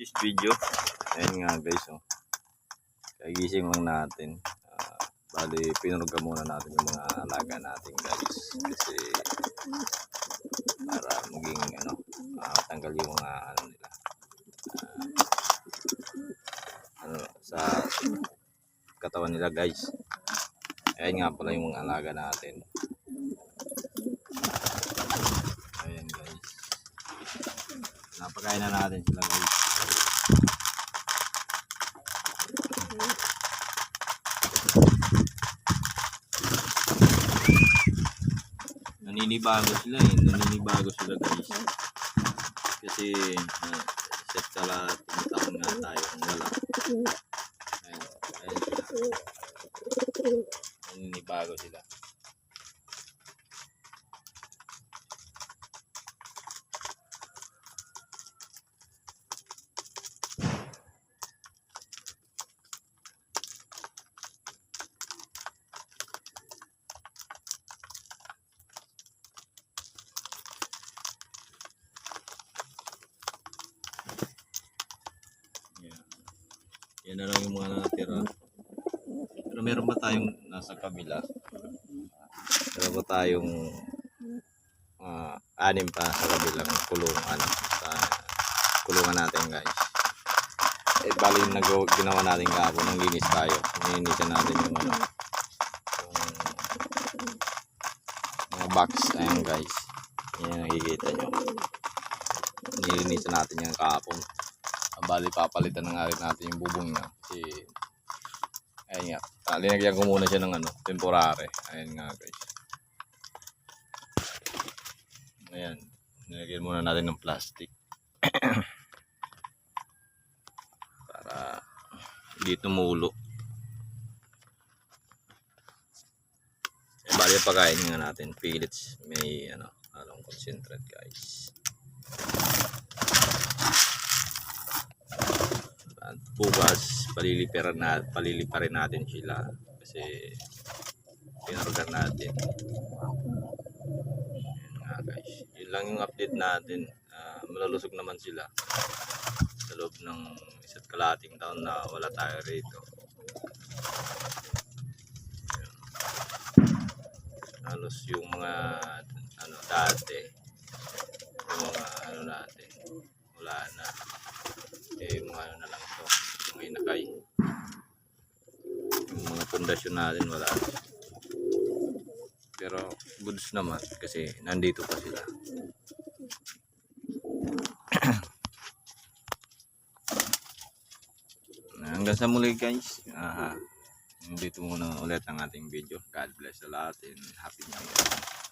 this video. Ayan nga guys, oh. Kagising lang natin. Ah, bali, pinurga muna natin yung mga alaga natin guys. Kasi para maging ano, ah, tanggal yung mga ano nila. ah, ano, sa katawan nila guys. Ayan nga pala yung mga alaga natin. Ayan guys. Napakain na natin sila guys. Naninibago sila eh. Naninibago sila guys. Kasi uh, set kalating taon nga tayo kung wala. Ayan, ayan sila. Naninibago sila. Yan na lang yung mga natira. Pero meron ba tayong nasa kabila? Meron ba tayong ah, anim pa sa kabilang kulong ano sa kulungan natin guys. Eh bali yung ginawa natin kahapon nang linis tayo. Nilinisan natin yung ano mga box ayan guys. Yan nakikita nyo. Nilinisan natin yung kahapon. Ang bali papalitan na nga rin natin yung bubong niya. Kasi, ayun nga. Ah, linagyan ko muna siya ng ano, temporary. Ayun nga guys. Ayan. Nilagyan muna natin ng plastic. Para hindi tumulo. Eh, bali yung pagkain nga natin. Pellets. May ano, along concentrate guys. Bukas paliliparan na paliliparin natin sila kasi pinargan natin. Ayan nga guys. Yun lang yung update natin. Ah, malalusog naman sila sa loob ng isa't kalating taon na wala tayo rito. Halos yung mga ano dati yung mga ano natin wala na eh yung mga ano na lang to mga inakay yung mga pundasyon natin wala. Pero goods naman kasi nandito pa sila. Hanggang sa muli guys. Ah dito muna ulit ang ating video. God bless sa lahat and happy new year